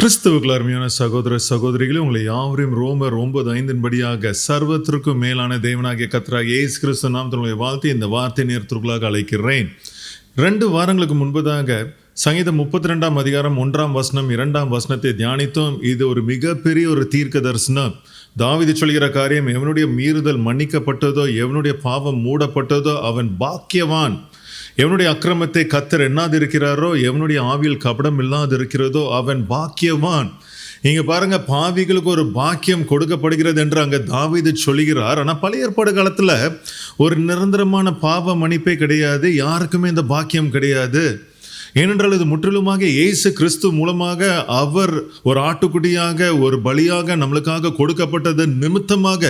கிறிஸ்துவுக்குள் அருமையான சகோதர சகோதரிகளே உங்களை யாவரையும் ரோமர் ஒன்பது ஐந்தின்படியாக சர்வத்திற்கும் மேலான தேவனாகிய கத்தராக ஏசு கிறிஸ்து நாமத்தினுடைய வாழ்த்து இந்த வார்த்தை நேரத்திற்குள்ளாக அழைக்கிறேன். ரெண்டு வாரங்களுக்கு முன்பதாக சங்கீதம் முப்பத்தி ரெண்டாம் அதிகாரம் ஒன்றாம் வசனம் இரண்டாம் வசனத்தை தியானித்தோம். இது ஒரு மிகப்பெரிய ஒரு தீர்க்க தரிசனம். தாவிதி சொல்கிற காரியம் எவனுடைய மீறுதல் மன்னிக்கப்பட்டதோ எவனுடைய பாவம் மூடப்பட்டதோ அவன் பாக்கியவான். எவனுடைய அக்கிரமத்தை கத்தர் எண்ணாதிருக்கிறாரோ எவனுடைய ஆவியில் கபடம் இல்லாது இருக்கிறதோ அவன் பாக்கியவான். இங்கே பாருங்க பாவிகளுக்கு ஒரு பாக்கியம் கொடுக்கப்படுகிறது என்று அங்கே தாவிது சொல்லுகிறார். ஆனால் பழைய ஏற்பாடு காலத்தில் ஒரு நிரந்தரமான பாவ மன்னிப்பே கிடையாது யாருக்குமே இந்த பாக்கியம் கிடையாது. ஏனென்றால் இது முற்றிலுமாக இயேசு கிறிஸ்து மூலமாக அவர் ஒரு ஆட்டுக்குட்டியாக ஒரு பலியாக நம்மளுக்காக கொடுக்கப்பட்டது நிமித்தமாக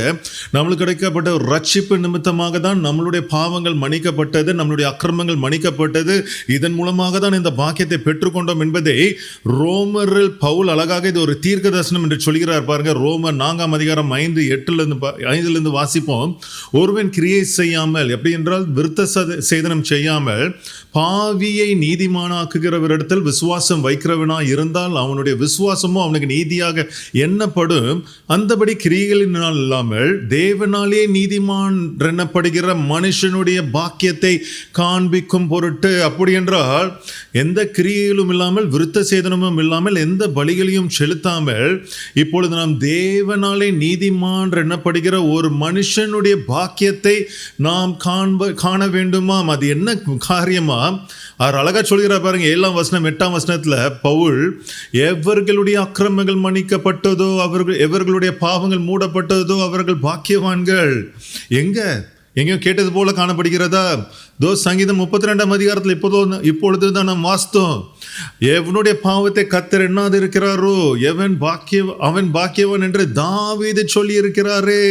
நம்மளுக்கு கிடைக்கப்பட்ட ஒரு ரட்சிப்பு நிமித்தமாக தான் நம்மளுடைய பாவங்கள் மன்னிக்கப்பட்டது நம்மளுடைய அக்கிரமங்கள் மன்னிக்கப்பட்டது. இதன் மூலமாக தான் இந்த பாக்கியத்தை பெற்றுக்கொண்டோம் என்பதை ரோமரில் பவுல் அழகாக இது ஒரு தீர்க்க தரிசனம் என்று சொல்கிறார் பாருங்க. ரோமர் நான்காம் அதிகாரம் ஐந்து எட்டுலேருந்து ஐந்துலேருந்து வாசிப்போம். ஒருவன் கிரியை செய்யாமல் எப்படி என்றால் விருத்த சேதனம் செய்யாமல் பாவியை நீதிமானாக்குகிறவரிடத்தில் விசுவாசம் வைக்கிறவனா இருந்தால் அவனுடைய விசுவாசமும் அவனுக்கு நீதியாக எண்ணப்படும். அந்தபடி கிரிகளினால் இல்லாமல் தேவனாலே நீதிமான் எண்ணப்படுகிற மனுஷனுடைய பாக்கியத்தை காண்பிக்கும் பொருட்டு. அப்படி என்றால் எந்த கிரியையிலும் இல்லாமல் விருத்த சேதனமும் இல்லாமல் எந்த பலிகளையும் செலுத்தாமல் இப்பொழுது நாம் தேவனாலே நீதிமான் எண்ணப்படுகிற ஒரு மனுஷனுடைய பாக்கியத்தை நாம் காண்ப காண வேண்டுமாம். அது என்ன காரியமா? அவர் அழகாக சொல்கிறார் பாருங்க ஏழாம் வசனம் எட்டாம் வசனத்தில் பவுல் எவர்களுடைய அக்கிரமங்கள் மன்னிக்கப்பட்டதோ அவர்கள் எவர்களுடைய பாவங்கள் மூடப்பட்டதோ அவர்கள் பாக்கியவான்கள். எங்கே? எங்கேயோ கேட்டது போல காணப்படுகிறதா? தோ சங்கீதம் முப்பத்தி ரெண்டாம் அதிகாரத்தில் இப்போதோ இப்பொழுது தான் நாம் வாஸ்தோம் எவனுடைய பாவத்தை கத்தர் என்னாது இருக்கிறாரோ எவன் பாக்கிய அவன் பாக்கியவன் என்று தாவீது சொல்லி இருக்கிறாரே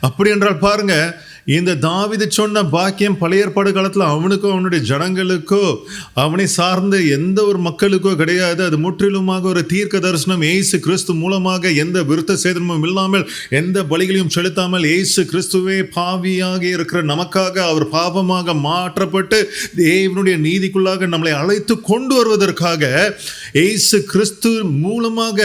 அப்படி என்றால் பாருங்கள் இந்த தாவிது சொன்ன பாக்கியம் பழைய ஏற்பாடு காலத்தில் அவனுக்கோ அவனுடைய ஜனங்களுக்கோ அவனை சார்ந்த எந்த ஒரு மக்களுக்கோ கிடையாது. அது முற்றிலுமாக ஒரு தீர்க்க தரிசனம். ஏசு கிறிஸ்து மூலமாக எந்த விருத்த சேதனமும் இல்லாமல் எந்த பலிகளையும் செலுத்தாமல் ஏசு கிறிஸ்துவே பாவியாக இருக்கிற நமக்காக அவர் பாவமாக மாற்றப்பட்டு தேவனுடைய நீதிக்குள்ளாக நம்மளை அழைத்து கொண்டு வருவதற்காக ஏசு கிறிஸ்து மூலமாக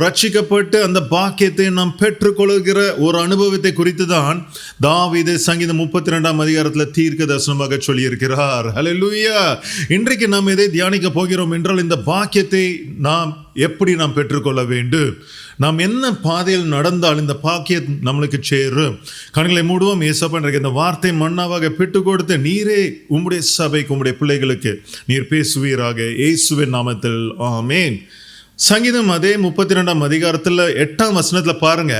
ரட்சிக்கப்பட்டு அந்த பாக்கியத்தை நாம் பெற்றுக்கொள்கிற ஒரு அனுபவத்தை குறித்து தான் தாவி தாவிது சங்கீதம் முப்பத்தி ரெண்டாம் அதிகாரத்தில் தீர்க்க தரிசனமாக சொல்லியிருக்கிறார். ஹலோ லூயா இன்றைக்கு நாம் எதை தியானிக்க போகிறோம் என்றால் இந்த பாக்கியத்தை நாம் எப்படி நாம் பெற்றுக்கொள்ள வேண்டும்? நாம் என்ன பாதையில் நடந்தால் இந்த பாக்கியம் நம்மளுக்கு சேரும்? கண்களை மூடுவோம். ஏசப்பா இந்த வார்த்தை மன்னாவாக பெற்றுக் கொடுத்து நீரே உம்முடைய சபைக்கு உம்முடைய பிள்ளைகளுக்கு நீர் பேசுவீராக. இயேசுவின் நாமத்தில். ஆமேன். சங்கீதம் அதே முப்பத்தி ரெண்டாம் அதிகாரத்தில் எட்டாம் வசனத்தில் பாருங்க.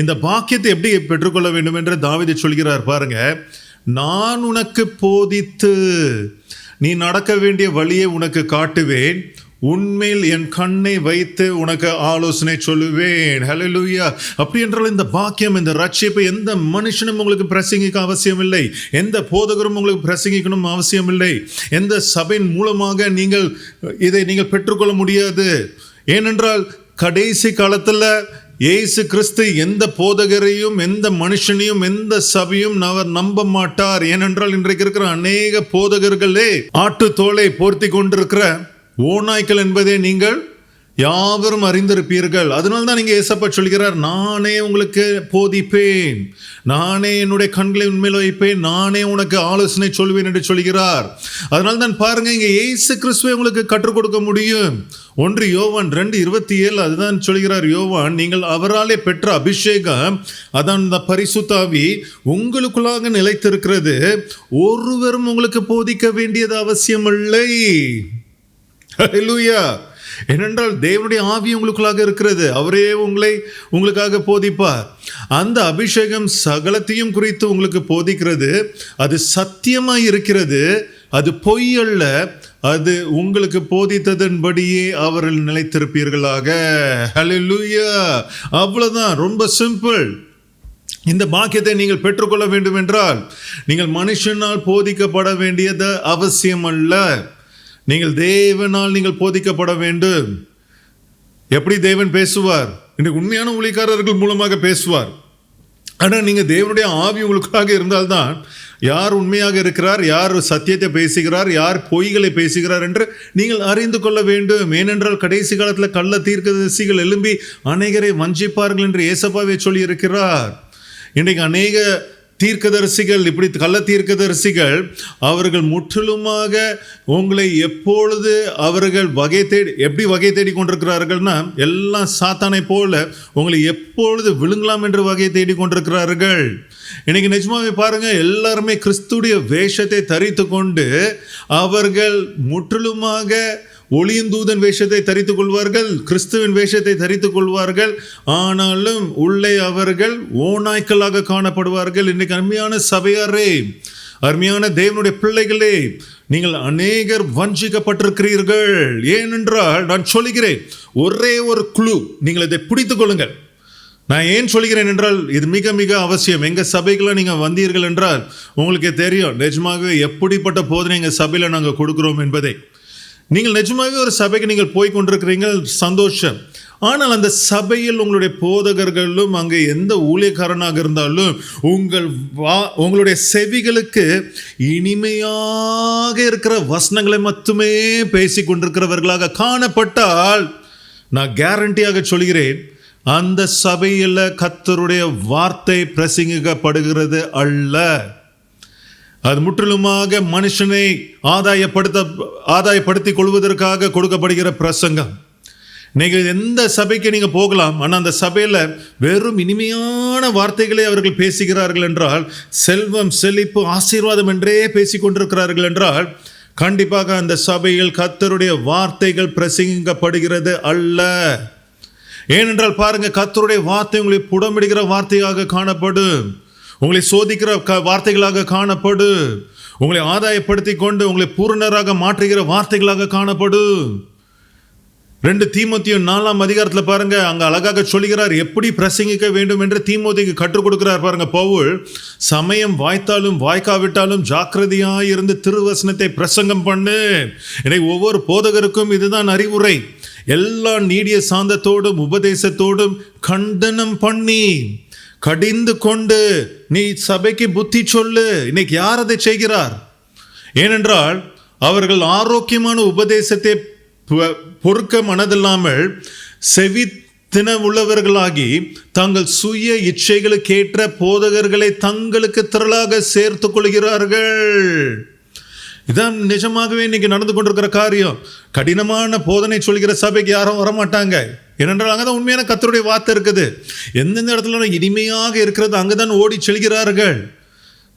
இந்த பாக்கியத்தை எப்படி பெற்றுக்கொள்ள வேண்டும் என்று தாவிதை சொல்கிறார் பாருங்க. நான் உனக்கு போதித்து நீ நடக்க வேண்டிய வழியை உனக்கு காட்டுவேன். உண்மையில் என் கண்ணை வைத்து உனக்கு ஆலோசனை சொல்லுவேன். ஹலோ லூயா அப்படி என்றால் இந்த பாக்கியம் இந்த ரட்சிப்பு எந்த மனுஷனும் உங்களுக்கு பிரசங்கிக்க அவசியம் இல்லை எந்த போதகரும் உங்களுக்கு பிரசங்கிக்கணும் அவசியம் இல்லை எந்த சபையின் மூலமாக நீங்கள் இதை நீங்கள் பெற்றுக்கொள்ள முடியாது. ஏனென்றால் கடைசி காலத்தில் ஏசு கிறிஸ்து எந்த போதகரையும் எந்த மனுஷனையும் எந்த சபையும் அவர் நம்ப மாட்டார். ஏனென்றால் இன்றைக்கு இருக்கிற அநேக போதகர்களே ஆட்டு தோலை போர்த்தி கொண்டிருக்கிற ஓநாய்க்கள் என்பதை நீங்கள் யாவரும் அறிந்திருப்பீர்கள். அதனால தான் நீங்க ஏசப்பா சொல்கிறார் நானே உங்களுக்கு போதிப்பேன். நானே என்னுடைய கண்களை உண்மையில் வைப்பேன். நானே உனக்கு ஆலோசனை சொல்வேன் என்று சொல்கிறார். அதனால தான் பாருங்க இங்கே இயேசு கிறிஸ்துவை உங்களுக்கு கற்றுக் கொடுக்க முடியும். ஒன்று யோவான் ரெண்டு இருபத்தி ஏழு அதுதான் சொல்கிறார் யோவான் நீங்கள் அவராலே பெற்ற அபிஷேகம் அதான் இந்த பரிசுத்தாவி உங்களுக்குள்ளாக நிலைத்திருக்கிறது. ஒருவரும் உங்களுக்கு போதிக்க வேண்டியது அவசியமில்லை. லூயா ஏனென்றால் தேவனுடைய ஆவி உங்களுக்குள்ளாக இருக்கிறது. அவரே உங்களை உங்களுக்காக போதிப்பார். அந்த அபிஷேகம் சகலத்தையும் குறித்து உங்களுக்கு போதிக்கிறது. அது சத்தியமாக இருக்கிறது. அது பொய் அல்ல. அது உங்களுக்கு போதித்ததன்படியே அவர்கள் நிலைத்திருப்பீர்களாக. ஹalleluya அவ்வளோதான் ரொம்ப சிம்பிள் இந்த பாக்கியத்தை நீங்கள் பெற்றுக்கொள்ள வேண்டும் என்றால் நீங்கள் மனுஷனால் போதிக்கப்பட வேண்டியது அவசியம் அல்ல. நீங்கள் தேவனால் நீங்கள் போதிக்கப்பட வேண்டும். எப்படி தேவன் பேசுவார்? இன்றைக்கு உண்மையான ஊழியக்காரர்கள் மூலமாக பேசுவார். ஆனால் நீங்கள் தேவனுடைய ஆவி உங்களுக்காக இருந்தால்தான் யார் உண்மையாக இருக்கிறார் யார் சத்தியத்தை பேசுகிறார் யார் பொய்களை பேசுகிறார் என்று நீங்கள் அறிந்து கொள்ள வேண்டும். ஏனென்றால் கடைசி காலத்தில் கள்ள தீர்க்கதரிசிகள் எழும்பி அநேகரை வஞ்சிப்பார்கள் என்று ஏசப்பாவே சொல்லியிருக்கிறார். இன்றைக்கு அநேக தீர்க்கதரிசிகள் இப்படி கள்ள தீர்க்கதரிசிகள் அவர்கள் முற்றிலுமாக உங்களை எப்பொழுது அவர்கள் வகை தேடி எப்படி வகை தேடி கொண்டிருக்கிறார்கள்னா எல்லாம் சாத்தானை போல உங்களை எப்பொழுது விழுங்கலாம் என்று வகையை தேடி கொண்டிருக்கிறார்கள். இன்னைக்கு நிஜமாவே பாருங்க எல்லாருமே கிறிஸ்துடைய வேஷத்தை தரித்து கொண்டு அவர்கள் முற்றிலுமாக ஒளியந்தூதன் வேஷத்தை தரித்துக் கொள்வார்கள் கிறிஸ்துவின் வேஷத்தை தரித்துக் கொள்வார்கள். ஆனாலும் உள்ளே அவர்கள் ஓநாய்க்களாக காணப்படுவார்கள். இன்றைக்கு அருமையான சபையாரே அருமையான தேவனுடைய பிள்ளைகளே நீங்கள் அநேகர் வஞ்சிக்கப்பட்டிருக்கிறீர்கள். ஏனென்றால் நான் சொல்லுகிறேன் ஒரே ஒரு குழு நீங்கள் இதை பிடித்துக் கொள்ளுங்கள். நான் ஏன் சொல்கிறேன் என்றால் இது மிக மிக அவசியம். எங்கள் சபைக்கெல்லாம் நீங்கள் வந்தீர்கள் என்றால் உங்களுக்கு தெரியும் நிஜமாகவே எப்படிப்பட்ட போதனை எங்கள் சபையில் நாங்கள் கொடுக்குறோம் என்பதை. நீங்கள் நிஜமாகவே ஒரு சபைக்கு நீங்கள் போய் கொண்டிருக்கிறீங்க சந்தோஷம். ஆனால் அந்த சபையில் உங்களுடைய போதகர்களும் அங்கே எந்த ஊழியக்காரனாக இருந்தாலும் உங்கள் வா உங்களுடைய செவிகளுக்கு இனிமையாக இருக்கிற வசனங்களை மட்டுமே பேசி கொண்டிருக்கிறவர்களாக காணப்பட்டால் நான் கேரண்டியாக சொல்கிறேன் அந்த சபையில் கத்தருடைய வார்த்தை பிரசங்கிக்கப்படுகிறது அல்ல. அது முற்றிலுமாக மனுஷனை ஆதாயப்படுத்த ஆதாயப்படுத்திக் கொள்வதற்காக கொடுக்கப்படுகிற பிரசங்கம். நீங்கள் எந்த சபைக்கு நீங்கள் போகலாம் ஆனால் அந்த சபையில் வெறும் இனிமையான வார்த்தைகளை அவர்கள் பேசுகிறார்கள் என்றால் செல்வம் செழிப்பு ஆசீர்வாதம் என்றே பேசிக்கொண்டிருக்கிறார்கள் என்றால் கண்டிப்பாக அந்த சபையில் கத்தருடைய வார்த்தைகள் பிரசங்கிக்கப்படுகிறது அல்ல. ஏனென்றால் பாருங்கள் கத்தருடைய வார்த்தை உங்களை புடமிடுகிற வார்த்தையாக காணப்படும். உங்களை சோதிக்கிற க வார்த்தைகளாக காணப்படு. உங்களை ஆதாயப்படுத்தி கொண்டு உங்களை பூரணராக மாற்றுகிற வார்த்தைகளாக காணப்படு. ரெண்டு தீமோத்தியும் நாலாம் அதிகாரத்தில் பாருங்க அங்கே அழகாக சொல்லுகிறார் எப்படி பிரசங்கிக்க வேண்டும் என்று தீமோத்திக்கு கற்றுக் கொடுக்கிறார் பாருங்க பவுல். சமயம் வாய்த்தாலும் வாய்க்காவிட்டாலும் ஜாக்கிரதையாக இருந்து திருவசனத்தை பிரசங்கம் பண்ணு. இதை ஒவ்வொரு போதகருக்கும் இதுதான் அறிவுரை. எல்லா நீடிய சாந்தத்தோடும் உபதேசத்தோடும் கண்டனம் பண்ணி. கடிந்து கொண்டு நீ சபைக்கு புத்தி சொல்லு. இன்னைக்கு யார் அதை செய்கிறார்? ஏனென்றால் அவர்கள் ஆரோக்கியமான உபதேசத்தை பொ- பொறுக்க மனதில்லாமல் செவி உள்ளவர்களாகி தங்கள் சுய இச்சைகளுக்கேற்ற போதகர்களை தங்களுக்கு திரளாக சேர்த்துக் கொள்கிறார்கள். இதான் நிஜமாகவே இன்னைக்கு நடந்து கொண்டிருக்கிற காரியம். கடினமான போதனை சொல்கிற சபைக்கு யாரும் வரமாட்டாங்க. ஏனென்றால் அங்கே தான் உண்மையான கத்தருடைய வார்த்தை இருக்குது. எந்தெந்த இடத்துல இனிமையாக இருக்கிறது அங்கே தான் ஓடி செல்கிறார்கள்.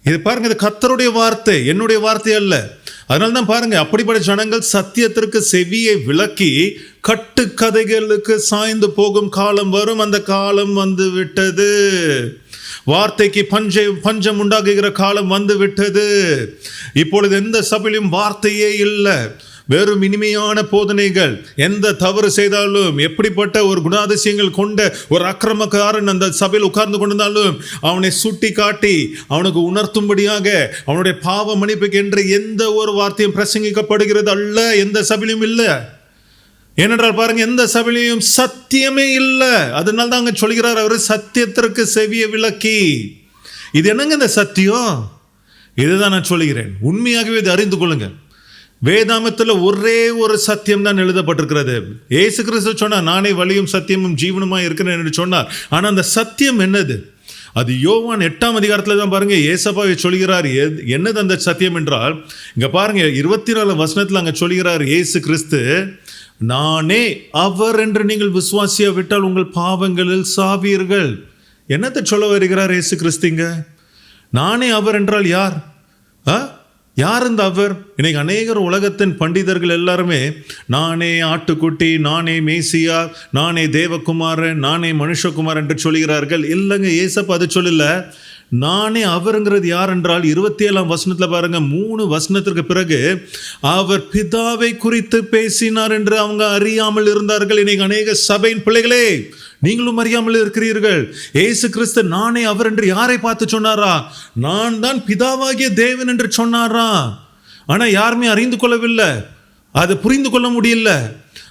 இது பாருங்க இது கத்தருடைய வார்த்தை என்னுடைய வார்த்தை அல்ல. அதனால தான் பாருங்க அப்படிப்பட்ட ஜனங்கள் சத்தியத்திற்கு செவியை விளக்கி கட்டுக்கதைகளுக்கு சாய்ந்து போகும் காலம் வரும். அந்த காலம் வந்து விட்டது. வார்த்தைக்கு பஞ்சை பஞ்சம் உண்டாகுகிற காலம் வந்து விட்டது. இப்பொழுது எந்த சபையிலும் வார்த்தையே இல்லை. வெறும் இனிமையான போதனைகள். எந்த தவறு செய்தாலும் எப்படிப்பட்ட ஒரு குணாதிசயங்கள் கொண்ட ஒரு அக்கிரமக்காரன் அந்த சபையில் உட்கார்ந்து கொண்டிருந்தாலும் அவனை சுட்டி காட்டி அவனுக்கு உணர்த்தும்படியாக அவனுடைய பாவ மன்னிப்புக்கு என்று எந்த ஒரு வார்த்தையும் பிரசங்கிக்கப்படுகிறது அல்ல எந்த சபையிலும் இல்லை. ஏனென்றால் பாருங்க எந்த சபையிலையும் சத்தியமே இல்லை. அதனால தான் அங்கே சொல்கிறார் அவர் சத்தியத்திற்கு செவிய விளக்கி. இது என்னங்க இந்த சத்தியம்? இதுதான் நான் சொல்லுகிறேன். உண்மையாகவே இதை அறிந்து கொள்ளுங்கள். வேதாமத்தில் ஒரே ஒரு சத்தியம் தான் எழுதப்பட்டிருக்கிறது. ஏசு கிறிஸ்து சொன்னார் நானே வழியும் சத்தியமும் ஜீவனமாக இருக்கிறேன் என்று சொன்னார். ஆனால் அந்த சத்தியம் என்னது? அது யோவான் எட்டாம் அதிகாரத்தில் தான் பாருங்க ஏசப்பாவை சொல்கிறார் என்னது அந்த சத்தியம் என்றால்? இங்கே பாருங்க இருபத்தி நாலு வசனத்தில் அங்கே சொல்கிறார் இயேசு கிறிஸ்து நானே அவர் என்று நீங்கள் விசுவாசிய விட்டால் உங்கள் பாவங்களில் சாவீர்கள். என்னத்தை சொல்ல வருகிறார் இயேசு கிறிஸ்துங்க நானே அவர் என்றால் யார்? ஆ? யார் இந்த அவர்? இன்னைக்கு அநேகர் உலகத்தின் பண்டிதர்கள் எல்லாருமே நானே ஆட்டுக்குட்டி நானே மேசியா நானே தேவகுமாரன் நானே மனுஷகுமார் என்று சொல்கிறார்கள் இல்லைங்க ஏசப்பா அது சொல்லல. நானே அவருங்கிறது யார் என்றால் இருபத்தி ஏழாம் வசனத்தில் பாருங்க மூணு வசனத்திற்கு பிறகு அவர் பிதாவை குறித்து பேசினார் என்று அவங்க அறியாமல் இருந்தார்கள். இன்னைக்கு அநேக சபையின் பிள்ளைகளே நீங்களும் அறியாமல் இருக்கிறீர்கள். ஏசு கிறிஸ்து நானே அவர் என்று யாரை பார்த்து சொன்னாரா? நான் தான் பிதாவாகிய தேவன் என்று சொன்னாரா? ஆனால் யாருமே அறிந்து கொள்ளவில்லை. அதை புரிந்து கொள்ள முடியல.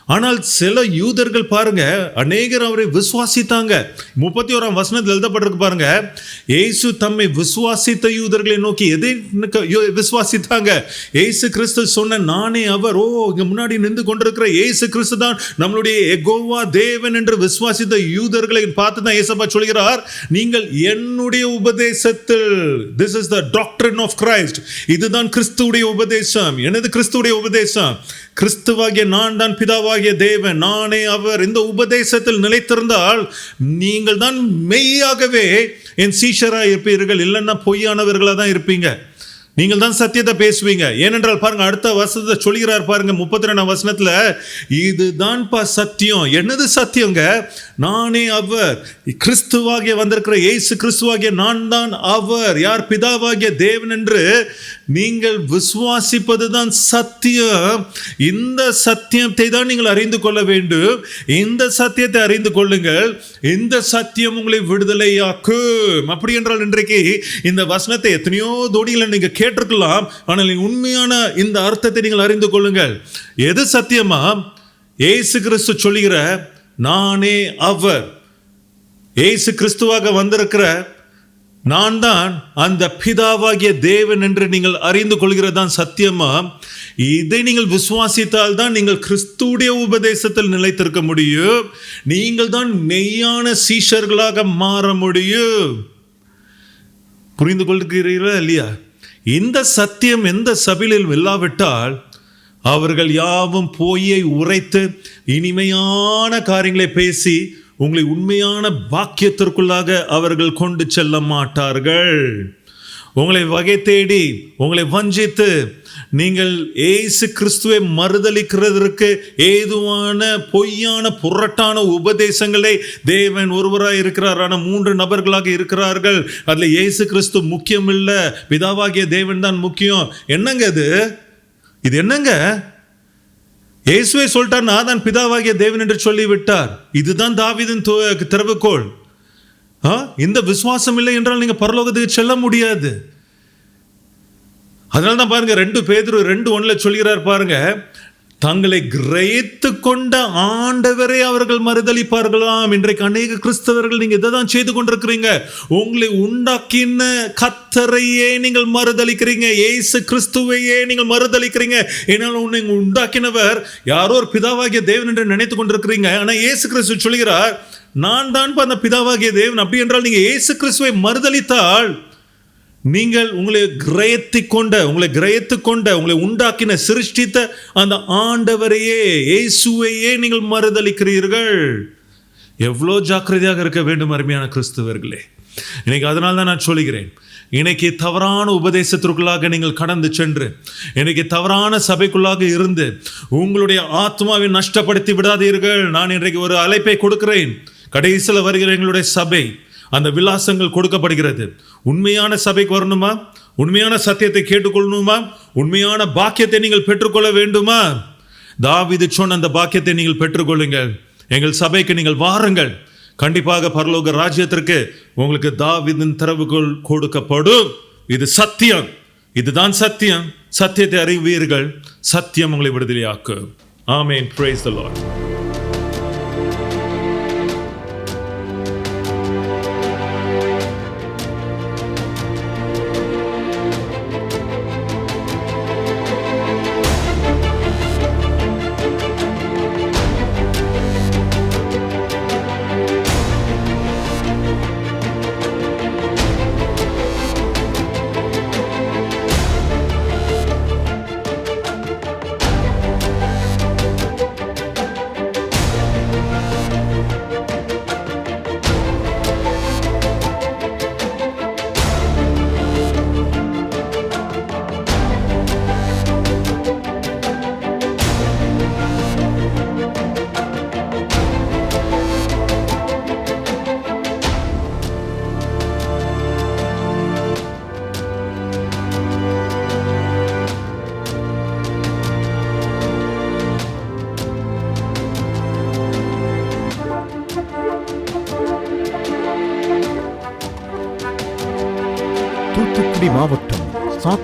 ஆனால் சில யூதர்கள் பாருங்க அநேகர் அவரை விசுவாசித்தாங்க. முப்பத்தி ஓராம் வசனத்தில் எழுதப்பட்டிருக்கு பாருங்க ஏசு தம்மை விசுவாசித்த யூதர்களை நோக்கி எதை விசுவாசித்தாங்க? ஏசு கிறிஸ்து சொன்ன நானே அவர். ஓ இங்க முன்னாடி நின்று கொண்டிருக்கிற ஏசு கிறிஸ்து தான் நம்மளுடைய எகோவா தேவன் என்று விசுவாசித்த யூதர்களை பார்த்து தான் ஏசப்பா சொல்கிறார். நீங்கள் என்னுடைய உபதேசத்தில் this is the doctrine of Christ இதுதான் கிறிஸ்துடைய உபதேசம். எனது கிறிஸ்துடைய உபதேசம்? கிறிஸ்துவாகிய நான் தான் பிதாவாகிய தேவன். நானே அவர். இந்த உபதேசத்தில் நிலைத்திருந்தால் நீங்கள் தான் மெய்யாகவே என் சீஷராக இருப்பீர்கள். இல்லைன்னா பொய்யானவர்களாக தான் இருப்பீங்க. நீங்கள் தான் சத்தியத்தை பேசுவீங்க. ஏனென்றால் பாருங்க அடுத்த வசனத்தை சொல்கிறார் பாருங்க முப்பத்தி ரெண்டாம் வசனத்துல இதுதான்ப்பா சத்தியம். என்னது சத்தியங்க? நானே அவர். கிறிஸ்துவாகிய வந்திருக்கிற ஏசு கிறிஸ்துவாகிய நான் தான் அவர். யார்? பிதாவாகிய தேவன் என்று நீங்கள் விசுவாசிப்பது தான் சத்தியம். இந்த சத்தியத்தை தான் நீங்கள் அறிந்து கொள்ள வேண்டும். இந்த சத்தியத்தை அறிந்து கொள்ளுங்கள். இந்த சத்தியம் உங்களை விடுதலையாக்கும். அப்படி என்றால் இன்றைக்கு இந்த வசனத்தை எத்தனையோ தோடிகளை நீங்கள் கேட்டிருக்கலாம். ஆனால் உண்மையான இந்த அர்த்தத்தை நீங்கள் அறிந்து கொள்ளுங்கள். எது சத்தியமா? ஏசு கிறிஸ்து சொல்லுகிற நானே அவர். ஏசு கிறிஸ்துவாக வந்திருக்கிற நான் தான் அந்த பிதாவாகிய தேவன் என்று நீங்கள் அறிந்து கொள்கிறதான் சத்தியமா? இதை நீங்கள் விசுவாசித்தால் தான் நீங்கள் கிறிஸ்துடைய உபதேசத்தில் நிலைத்திருக்க முடியும். நீங்கள் தான் மெய்யான சீஷர்களாக மாற முடியும். புரிந்து கொள்கிறீர்களா இல்லையா? இந்த சத்தியம் எந்த சபிலில் இல்லாவிட்டால் அவர்கள் யாவும் பொய்யை உரைத்து இனிமையான காரியங்களை பேசி உங்களை உண்மையான பாக்கியத்திற்குள்ளாக அவர்கள் கொண்டு செல்ல மாட்டார்கள். உங்களை வகை தேடி உங்களை வஞ்சித்து நீங்கள் ஏசு கிறிஸ்துவை மறுதலிக்கிறதற்கு ஏதுவான பொய்யான புரட்டான உபதேசங்களை தேவன் ஒருவராக இருக்கிறார் ஆனால் மூன்று நபர்களாக இருக்கிறார்கள். அதில் ஏசு கிறிஸ்து முக்கியம் இல்லை பிதாவாகிய தேவன் தான் முக்கியம். என்னங்க இது இது என்னங்க? இயேசுவை சொல்லிட்டார் நான் தான் பிதாவாகிய தேவன் என்று சொல்லிவிட்டார். இதுதான் தாவிதின் திறவுகோள். இந்த விசுவாசம் இல்லை என்றால் நீங்க பரலோகத்துக்கு செல்ல முடியாது. அதனால தான் பாருங்க ரெண்டு பேதர் ரெண்டு ஒண்ணுல சொல்கிறார் பாருங்க தங்களை கிரகித்து கொண்ட ஆண்டவரை அவர்கள் மறுதளிப்பார்களாம். இன்றைக்கு அநேக கிறிஸ்தவர்கள் நீங்க இதை தான் செய்து கொண்டிருக்கிறீங்க. உங்களை உண்டாக்கின கத்தரையே நீங்கள் மறுதளிக்கிறீங்க. ஏசு கிறிஸ்துவையே நீங்கள் மறுதளிக்கிறீங்க. ஏன்னால் உன்னை உண்டாக்கினவர் யாரோ ஒரு பிதாவாகிய தேவன் என்று நினைத்து கொண்டிருக்கிறீங்க. ஆனா ஏசு கிறிஸ்து சொல்கிறார் நான் தான் அந்த பிதாவாகிய தேவன். அப்படி என்றால் நீங்க ஏசு கிறிஸ்துவை மறுதளித்தால் நீங்கள் உங்களை கிரயத்து கொண்ட உங்களை கிரயத்து கொண்ட உங்களை உண்டாக்கின சிருஷ்டித்த அந்த ஆண்டவரையே இயேசுவையே நீங்கள் மறுதலிக்கிறீர்கள். எவ்வளோ ஜாக்கிரதையாக இருக்க வேண்டும் அருமையான கிறிஸ்துவர்களே. இன்னைக்கு அதனால தான் நான் சொல்லுகிறேன். இன்னைக்கு தவறான உபதேசத்திற்குள்ளாக நீங்கள் கடந்து சென்று இன்னைக்கு தவறான சபைக்குள்ளாக இருந்து உங்களுடைய ஆத்மாவை நஷ்டப்படுத்தி விடாதீர்கள். நான் இன்றைக்கு ஒரு அழைப்பை கொடுக்கிறேன். கடைசியில் வருகிற எங்களுடைய சபை அந்த விலாசங்கள் கொடுக்கப்படுகிறது. உண்மையான சபைக்கு வரணுமா? உண்மையான சத்தியத்தை கேட்டுக்கொள்ளணுமா? உண்மையான பாக்கியத்தை நீங்கள் பெற்றுக்கொள்ள வேண்டுமா? தாவிது சொன்ன அந்த பாக்கியத்தை நீங்கள் பெற்றுக்கொள்ளுங்கள். எங்கள் சபைக்கு நீங்கள் வாருங்கள். கண்டிப்பாக பரலோக ராஜ்யத்திற்கு உங்களுக்கு தாவிதின் திறவுகோல் கொடுக்கப்படும். இது சத்தியம். இதுதான் சத்தியம். சத்தியத்தை அறிவீர்கள். சத்தியம் உங்களை விடுதலையாக்கும். ஆமேன். Praise த லார்ட்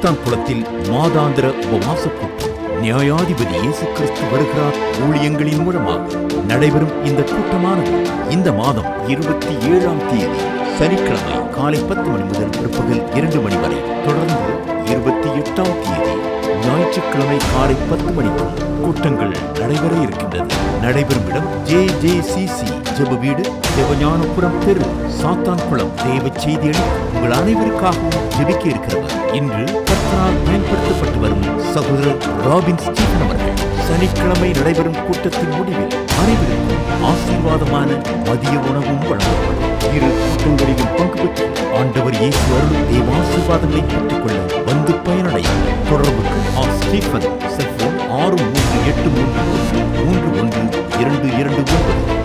சாத்தான் குளத்தில் மாதாந்திர உபவாச கூட்டம் நியாயாதிபதி இயேசு கிறிஸ்து வருகிறார் ஊழியங்களின் மூலமாக நடைபெறும் இந்த கூட்டமானது இந்த மாதம் இருபத்தி ஏழாம் தேதி சனிக்கிழமை காலை பத்து மணி முதல் பிற்பகல் இரண்டு மணி வரை தொடர்ந்து இருபத்தி எட்டாம் தேதி ஞாயிற்றுக்கிழமை காலை பத்து மணிக்கு கூட்டங்கள் நடைபெற இருக்கின்றது நடைபெறும் இடம் ஜே ஜே சி சி ஜெப வீடு தேவஞானபுரம் தெரு சாத்தான்குளம் தேவ செய்தி உங்கள் அனைவருக்காகவும் ஜெபிக்க இருக்கிறவர். இன்று கர்த்தரால் பயன்படுத்தப்பட்டு வரும் சகோதரர் ராபின் ஸ்டீபன் அவர்கள். சனிக்கிழமை நடைபெறும் கூட்டத்தின் முடிவில் அனைவருக்கும் ஆசீர்வாதமான மதிய உணவும் வழங்கப்படும். இரு கூட்டங்களிலும் பங்கு பெற்று ஆண்டவர் இயேசு அருளும் தேவாசீர்வாதங்களை பெற்றுக்கொள்ள வந்து பயனடையும். தொடர்புக்கு ஆ ஸ்டீஃபன் செல்போன் ஆறு மூன்று எட்டு மூன்று மூன்று ஒன்று இரண்டு இரண்டு ஒன்பது.